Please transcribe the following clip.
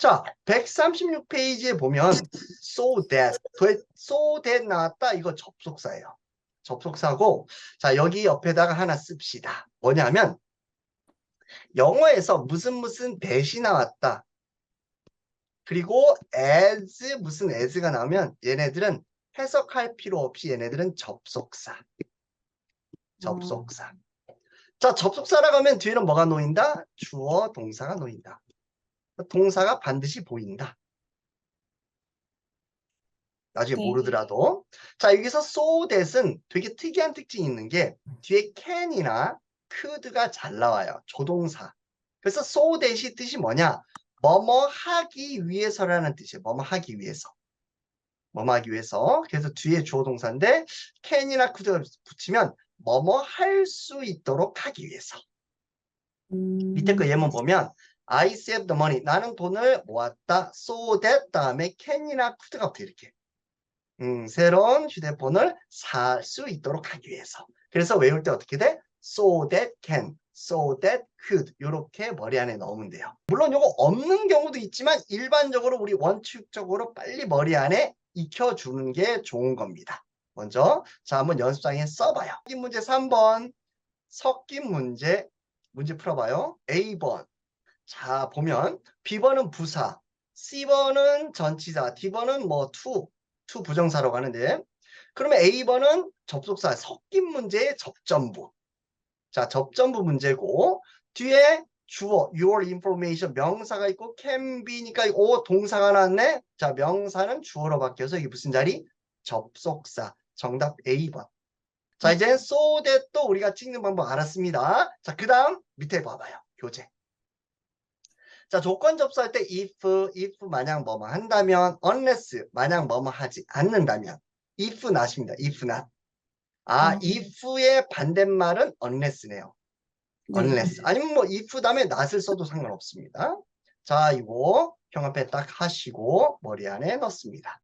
자, 136페이지에 보면 so that, 돼- so that 나왔다. 이거 접속사예요. 접속사고 자, 여기 옆에다가 하나 씁시다. 뭐냐면 영어에서 무슨 무슨 that이 나왔다. 그리고 as 무슨 as가 나오면 얘네들은 해석할 필요 없이 얘네들은 접속사. 접속사. 자, 접속사라고 하면 뒤에는 뭐가 놓인다? 주어, 동사가 놓인다. 동사가 반드시 보인다. 나중에 네. 모르더라도. 자, 여기서 so that은 되게 특이한 특징이 있는 게 뒤에 can이나 could가 잘 나와요. 조동사. 그래서 so that이 뜻이 뭐냐? 뭐뭐 하기 위해서라는 뜻이에요. 뭐뭐 하기 위해서. 뭐뭐 하기 위해서. 그래서 뒤에 주어 동사인데 can이나 could가 붙이면 뭐뭐 할 수 있도록 하기 위해서. 밑에 거 예문 보면 I save the money. 나는 돈을 모았다. So that 다음에 can이나 could가 붙어 이렇게. 음, 새로운 휴대폰을 살 수 있도록 하기 위해서. 그래서 외울 때 어떻게 돼? So that can, so that could 이렇게 머리 안에 넣으면 돼요. 물론 이거 없는 경우도 있지만 일반적으로 우리 원칙적으로 빨리 머리 안에 익혀주는 게 좋은 겁니다. 먼저 자 한번 연습장에 써봐요. 섞인 문제 3번 섞인 문제 문제 풀어봐요. A번. 자 보면 B번은 부사 C번은 전치사 D번은 뭐 to, to 부정사라고 하는데. 그러면 A번은 접속사 섞인 문제의 접점부. 자 접점부 문제고 뒤에 주어 your information 명사가 있고 can be니까 오 동사가 나왔네. 자 명사는 주어로 바뀌어서 이게 무슨 자리? 접속사. 정답 A번 자 이제 so that 또 우리가 찍는 방법 알았습니다. 자 그 다음 밑에 봐봐요. 교재. 자 조건 접수할 때 if if 만약 뭐뭐 한다면 unless 만약 뭐뭐 하지 않는다면 if not입니다. if not. 아 음. if의 반대말은 unless네요. unless. 아니면 뭐 if 다음에 not을 써도 상관없습니다. 자 이거 형 앞에 딱 하시고 머리 안에 넣습니다